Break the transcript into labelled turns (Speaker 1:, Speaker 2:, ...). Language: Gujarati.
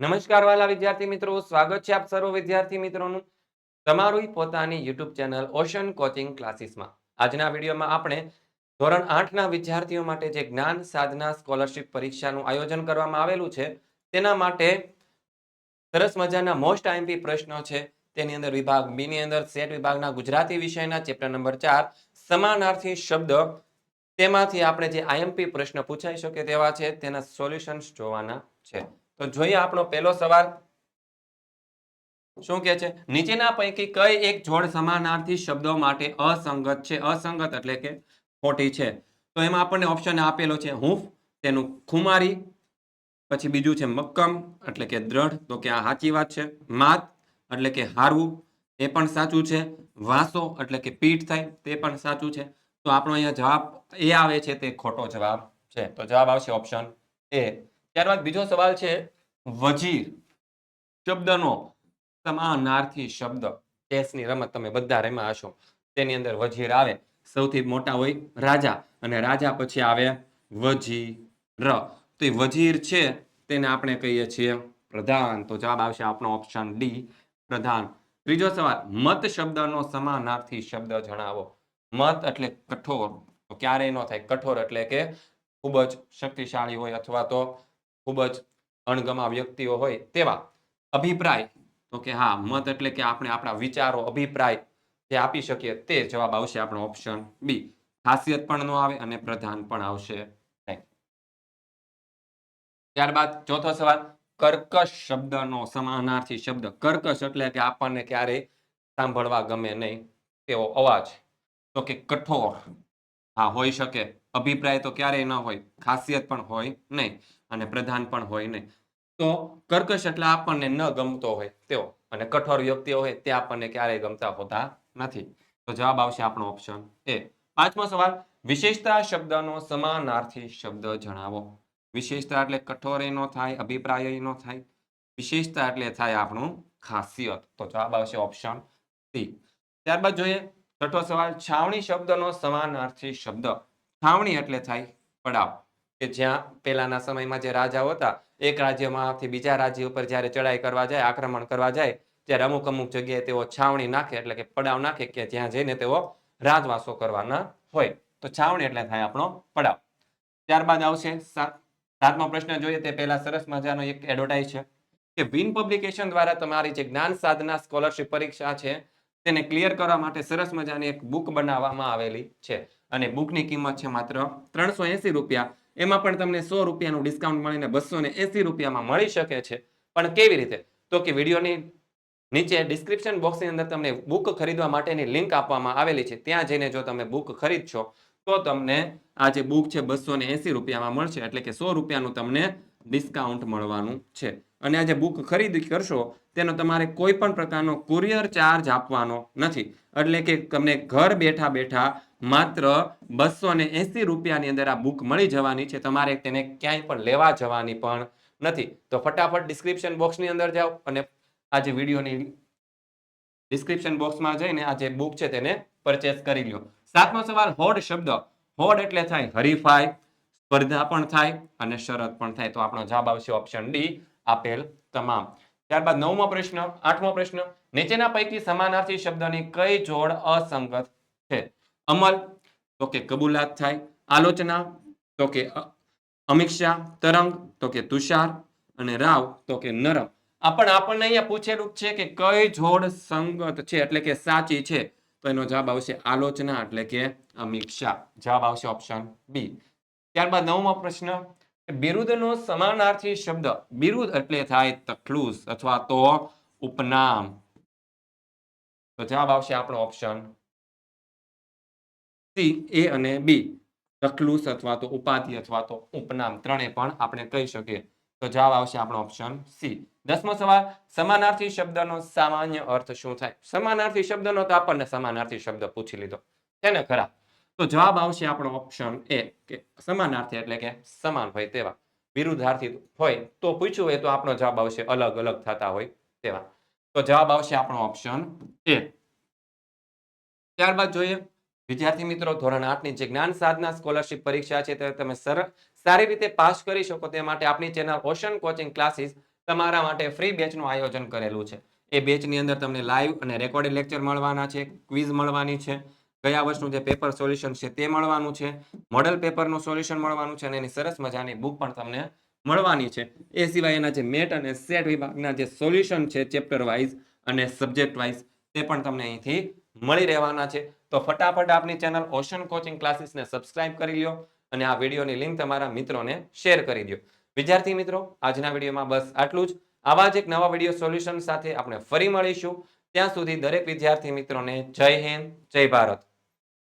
Speaker 1: નમસ્કાર વાલા વિદ્યાર્થી મિત્રો, સ્વાગત છે આપ સર્વ વિદ્યાર્થી મિત્રોનું તમારું પોતાની યુટ્યુબ ચેનલ ઓશન કોચિંગ ક્લાસીસમાં. આજના વિડીયોમાં આપણે ધોરણ આઠના વિદ્યાર્થીઓ માટે જે જ્ઞાન સાધના સ્કોલરશિપ પરીક્ષાનું આયોજન કરવામાં આવેલું છે, તેના માટે સરસ મજાના મોસ્ટ આઈએમપી પ્રશ્નો છે. તેની અંદર વિભાગ બીની અંદર, સેટ વિભાગના ગુજરાતી વિષયના ચેપ્ટર નંબર ચાર, સમાનાર્થી શબ્દ. તેમાંથી આપણે જે આઈએમપી પ્રશ્ન પૂછાઈ શકે તેવા છે, તેના સોલ્યુશન્સ જોવાના છે. તો જોઈએ આપણો પહેલો સવાલ. શું કે છે? નીચેના પૈકી કઈ એક જોડ સમાનાર્થી શબ્દો માટે અસંગત છે? અસંગત એટલે કે ખોટી છે. તો એમાં આપણને ઓપ્શન આપેલો છે હૂંફ, તેનું ખુમારી, પછી બીજું છે મક્કમ, એટલે કે દ્રઢ, તો કે આ સાચી વાત છે. માત એટલે કે હારવું, એ પણ સાચું છે. વાસો, એટલે કે પીઠ થાય, તે પણ સાચું છે. તો આપણો અહીંયા જવાબ એ આવે છે, તે ખોટો જવાબ છે. તો જવાબ આવશે ઓપ્શન એ ત્યારબાદ બીજો સવાલ છે, વજીર શબ્દનો સમાનાર્થી શબ્દ. ચેસની રમત તમે બધા રમ્યા હશો. તેની અંદર વજીર આવે. સૌથી મોટા હોય રાજા અને રાજા પછી આવે વજીર. તો એ વજીર છે તેને આપણે કહીએ છીએ પ્રધાન. તો જવાબ આવશે આપણો ઓપ્શન ડી પ્રધાન. ત્રીજો સવાલ, મત શબ્દનો સમાનાર્થી શબ્દ જણાવો. મત એટલે કઠોર. તો ક્યારેય ન થાય. કઠોર એટલે કે ખૂબ જ શક્તિશાળી હોય અથવા તો ખૂબ જ અણગમા વ્યક્તિઓ હોય તેવા અભિપ્રાય, તો કે હા, મત એટલે કે આપણે આપણા વિચારો, અભિપ્રાય જે આપી શકીએ તે જવાબ આવશે આપણો ઓપ્શન બી ખાસિયત પણ ન આવે અને પ્રધાન પણ આવશે ત્યારબાદ ચોથો સવાલ, કર્કશ શબ્દનો સમાનાર્થી શબ્દ. કર્કશ એટલે કે આપણને ક્યારેય સાંભળવા ગમે નહીં તેવો અવાજ, તો કે કઠોર. હા, હોઈ શકે. અભિપ્રાય તો ક્યારેય ન હોય, ખાસિયત પણ હોય નહીં અને પ્રધાન પણ હોય નહીં. તો કર્કશ એટલે આપણને ન ગમતો હોય તેઓ અને કઠોર વ્યક્તિઓ હોય તે આપણને ક્યારેય ગમતા હોતા નથી. તો જવાબ આવશે આપણો ઓપ્શન એ પાંચમો સવાલ, વિશેષતા શબ્દનો સમાનાર્થી શબ્દ જણાવો. વિશેષતા એટલે કઠોર ન થાય, અભિપ્રાય ન થાય. વિશેષતા એટલે થાય આપણું ખાસિયત. તો જવાબ આવશે ઓપ્શન સી ત્યારબાદ જોઈએ છઠ્ઠો સવાલ, છાવણી શબ્દનો સમાનાર્થી શબ્દ. છાવણી એટલે થાય પડાવ. કે જ્યાં પહેલાના સમયમાં જે રાજાઓ હતા, એક રાજ્યમાંથી બીજા રાજ્ય ઉપર જ્યારે ચડાઈ કરવા જાય, આક્રમણ કરવા જાય, ત્યારે અમુક અમુક જગ્યાએ તેઓ છાવણી નાખે, એટલે કે પડાવ નાખે, કે જ્યાં જઈને તેઓ રાજવાસો કરવાના હોય. તો છાવણી એટલે થાય આપણો પડાવ. ત્યારબાદ આવશે સાતમો પ્રશ્ન જોઈએ, તે પહેલા સરસ મજાનો એક એડવર્ટાઇઝ છે. કે વિન પબ્લિકેશન દ્વારા તમારી જે જ્ઞાન સાધના સ્કોલરશિપ પરીક્ષા છે તેને ક્લિયર કરવા માટે સરસ મજાની એક બુક બનાવવામાં આવેલી છે. અને બુકની કિંમત છે માત્ર ત્રણસો એસી રૂપિયા. એમાં પણ તમને સો રૂપિયાનું ડિસ્કાઉન્ટ મળીને બસો ને એસી રૂપિયામાં મળી શકે છે. પણ કેવી રીતે? તો કે વિડીયોની નીચે ડિસ્ક્રિપ્શન બોક્સની અંદર તમને બુક ખરીદવા માટેની લિંક આપવામાં આવેલી છે. ત્યાં જઈને જો તમે બુક ખરીદશો, તો તમને આ જે બુક છે બસો ને એસી રૂપિયામાં મળશે. એટલે કે સો રૂપિયાનું તમને ડિસ્કાઉન્ટ મળવાનું છે. અને આ જે બુક ખરીદી કરશો, તેનો તમારે કોઈ પણ પ્રકારનો કુરિયર ચાર્જ આપવાનો નથી. એટલે કે તમને ઘર બેઠા બેઠા માત્ર બસો ને એસી રૂપિયાની અંદર આ બુક મળી જવાની છે. તમારે તેને ક્યાંય પણ લેવા જવાની પણ નથી. તો ફટાફટ ડિસ્ક્રિપ્શન બોક્સની અંદર જાઓ અને આ જે વિડીયોની ડિસ્ક્રિપ્શન બોક્સમાં જઈને આ જે બુક છે તેને પરચેસ કરી લ્યો. સાતમો સવાલ, હોડ શબ્દ. હોડ એટલે થાય હરીફાઈ, સ્પર્ધા પણ થાય અને શરત પણ થાય. તો આપણો જવાબ આવશે ઓપ્શન ડી આપેલ તમામ. ત્યારબાદ નવમો પ્રશ્ન, આઠમો પ્રશ્ન, નીચેના પૈકી સમાનાર્થી શબ્દની કઈ જોડ અસંગત છે? અમલ, તો કે કબૂલાત થાય. આલોચના, તો કે અમીક્ષા, તરંગ, તો કે તુષાર. અને રાવ, તો કે નરમ. આ પણ આપણને અહીંયા પૂછેલું છે કે કઈ જોડ સંગત છે, એટલે કે સાચી છે. તો એનો જવાબ આવશે આલોચના, એટલે કે અમીક્ષા. જવાબ આવશે ઓપ્શન બી. ત્યારબાદ નવમો પ્રશ્ન બિરુદનો સમાનાર્થી શબ્દ, બિરુદ એટલે થાય તકલુસ અથવા તો ઉપનામ. તો જવાબ આવશે આપણો ઓપ્શન સી, એ અને બી. તકલુસ અથવા તો ઉપાધિ અથવા તો ઉપનામ, ત્રણે પણ આપણે કહી શકીએ. તો જવાબ આવશે આપણો ઓપ્શન સી. દસમો સવાલ, સમાનાર્થી શબ્દનો સામાન્ય અર્થ શું થાય? સમાનાર્થી શબ્દનો તો આપણને સમાનાર્થી શબ્દ પૂછી લીધો. છે ને ખરા? તો જવાબ આવશે આપણો ઓપ્શન એ કે સમાનાર્થી એટલે કે સમાન હોય તેવા. વિરુદ્ધાર્થી હોય તો પૂછ્યું હોય તો આપણો જવાબ આવશે અલગ અલગ થતા હોય તેવા. તો જવાબ આવશે આપણો ઓપ્શન એ ત્યારબાદ જોઈએ. વિદ્યાર્થી મિત્રો, ધોરણ આઠની જે જ્ઞાન સાધના સ્કોલરશિપ પરીક્ષા છે તે તમે સર, સારી રીતે પાસ કરી શકો તે માટે આપણી ચેનલ ઓશન કોચિંગ ક્લાસીસ તમારા માટે ફ્રી બેચનું આયોજન કરેલું છે. એ બેચની અંદર તમને લાઈવ અને રેકોર્ડેડ લેક્ચર મળવાના છે ક્વિઝ મળવાની છે ગયા વર્ષનું જે પેપર સોલ્યુશન છે તે મળવાનું છે મોડલ પેપરનું સોલ્યુશન મળવાનું છે અને એની સરસ મજાની બુક પણ તમને મળવાની છે. એ સિવાય એના જે મેટ અને સેટ વિભાગના જે સોલ્યુશન છે ચેપ્ટર વાઇઝ અને સબ્જેક્ટ વાઇઝ તે પણ તમને અહીંથી મળી રહેવાના છે. તો ફટાફટ આપની ચેનલ ઓશન કોચિંગ ક્લાસીસને સબસ્ક્રાઇબ કરી લો અને આ વિડીયોની લિંક તમારા મિત્રોને શેર કરી દો વિદ્યાર્થી મિત્રો, આજના વિડીયોમાં બસ આટલું જ. આવા જ એક નવા વીડિયો સોલ્યુશન સાથે આપણે ફરી મળીશું. ત્યાં સુધી દરેક વિદ્યાર્થી મિત્રોને જય હિન્દ, જય ભારત.